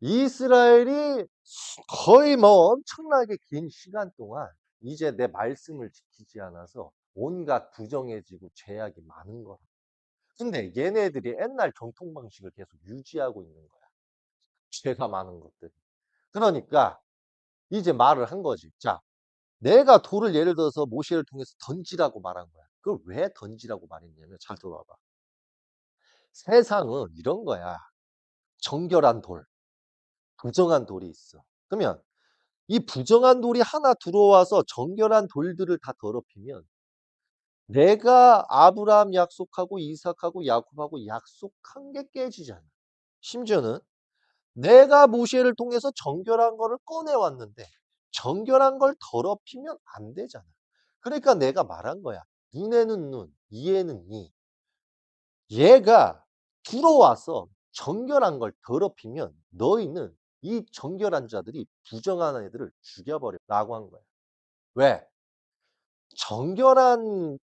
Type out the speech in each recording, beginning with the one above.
이스라엘이 거의 뭐 엄청나게 긴 시간 동안 이제 내 말씀을 지키지 않아서 온갖 부정해지고 죄악이 많은 거야. 근데 얘네들이 옛날 전통 방식을 계속 유지하고 있는 거야. 죄가 많은 것들이. 그러니까 이제 말을 한 거지. 자, 내가 돌을 예를 들어서 모세를 통해서 던지라고 말한 거야. 그걸 왜 던지라고 말했냐면 잘 들어봐봐. 세상은 이런 거야. 정결한 돌, 부정한 돌이 있어. 그러면 이 부정한 돌이 하나 들어와서 정결한 돌들을 다 더럽히면 내가 아브라함 약속하고 이삭하고 야곱하고 약속한 게 깨지잖아. 심지어는 내가 모세를 통해서 정결한 거를 꺼내 왔는데 정결한 걸 더럽히면 안 되잖아. 그러니까 내가 말한 거야. 눈에는 눈, 이에는 이. 얘가 들어와서 정결한 걸 더럽히면 너희는 이 정결한 자들이 부정한 애들을 죽여버려라고 한 거야. 왜? 정결한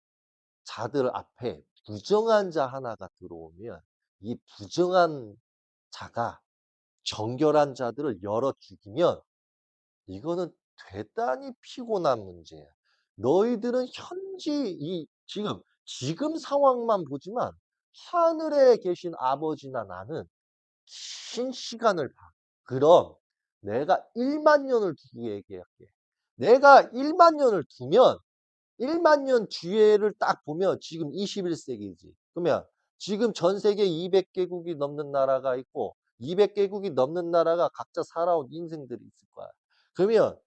자들 앞에 부정한 자 하나가 들어오면 이 부정한 자가 정결한 자들을 열어 죽이면 이거는 대단히 피곤한 문제야. 너희들은 현지 이 지금 지금 상황만 보지만 하늘에 계신 아버지나 나는 긴 시간을 봐. 그럼 내가 1만 년을 두고 얘기할게. 내가 1만 년을 두면 1만 년 뒤에를 딱 보면 지금 21세기지. 그러면 지금 전 세계 200개국이 넘는 나라가 있고 200개국이 넘는 나라가 각자 살아온 인생들이 있을 거야. 그러면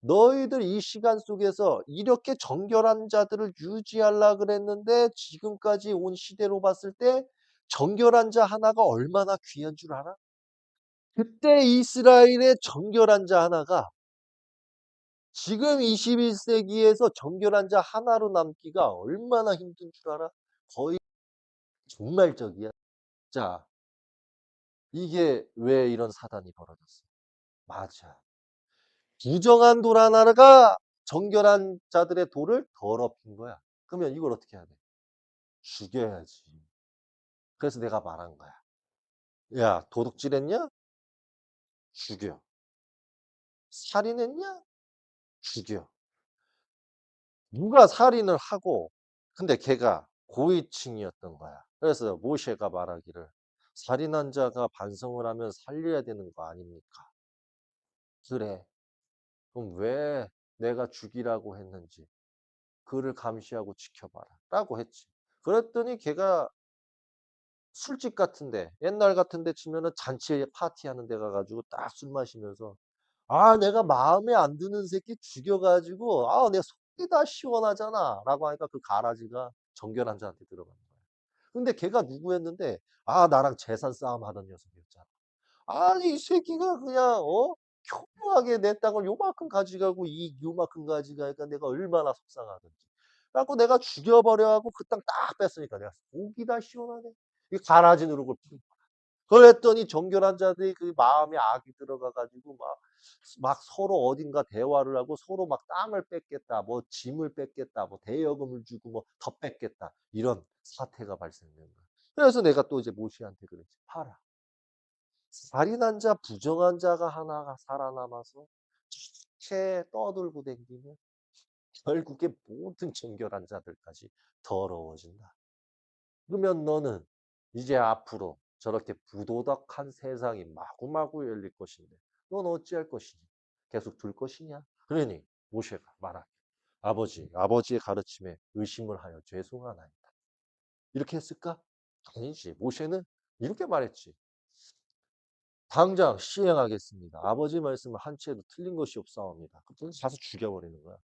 너희들 이 시간 속에서 이렇게 정결한 자들을 유지하려 그랬는데 지금까지 온 시대로 봤을 때 정결한 자 하나가 얼마나 귀한 줄 알아? 그때 이스라엘의 정결한 자 하나가 지금 21세기에서 정결한 자 하나로 남기가 얼마나 힘든 줄 알아? 거의 종말적이야. 자, 이게 왜 이런 사단이 벌어졌어? 맞아. 부정한 돌 하나가 정결한 자들의 돌을 더럽힌 거야. 그러면 이걸 어떻게 해야 돼? 죽여야지. 그래서 내가 말한 거야. 야, 도둑질했냐? 죽여. 살인했냐? 죽여. 누가 살인을 하고 근데 걔가 고위층이었던 거야. 그래서 모세가 말하기를 살인한 자가 반성을 하면 살려야 되는 거 아닙니까? 그래. 그럼 왜 내가 죽이라고 했는지 그를 감시하고 지켜봐라 라고 했지. 그랬더니 걔가 술집 같은데 옛날 같은데 치면은 잔치에 파티하는 데 가가지고 딱 술 마시면서 아 내가 마음에 안 드는 새끼 죽여가지고 아 내 속이 다 시원하잖아 라고 하니까 그 가라지가 정결한 자한테 들어가는 거야. 근데 걔가 누구였는데 아 나랑 재산 싸움 하던 녀석이었잖아. 아니 이 새끼가 그냥 어 교묘하게 내 땅을 요만큼 가져가고 이 요만큼 가져가니까 내가 얼마나 속상하던지. 그래 갖고 내가 죽여버려 갖고 그 땅 딱 뺐으니까 내가 속이 다 시원하네. 이 가라지 누르고 그랬더니 정결한 자들이 그 마음에 악이 들어가 가지고 막 막 서로 어딘가 대화를 하고 서로 막 땅을 뺏겠다, 뭐 짐을 뺏겠다, 뭐 대여금을 주고 뭐 더 뺏겠다. 이런 사태가 발생된 거야. 그래서 내가 또 이제 모세한테 그랬지. "봐라. 살인한 자, 부정한 자가 하나가 살아남아서 저렇게 떠들고 댕기면 결국에 모든 정결한 자들까지 더러워진다. 그러면 너는 이제 앞으로 저렇게 부도덕한 세상이 마구마구 열릴 것인데 넌 어찌할 것이냐? 계속 둘 것이냐? 그러니 모세가 말하기 아버지, 아버지의 가르침에 의심을 하여 죄송하나이다. 이렇게 했을까? 아니지. 모세는 이렇게 말했지. 당장 시행하겠습니다. 아버지 말씀을 한 채도 틀린 것이 없사옵니다. 그래서 가서 죽여버리는 거야.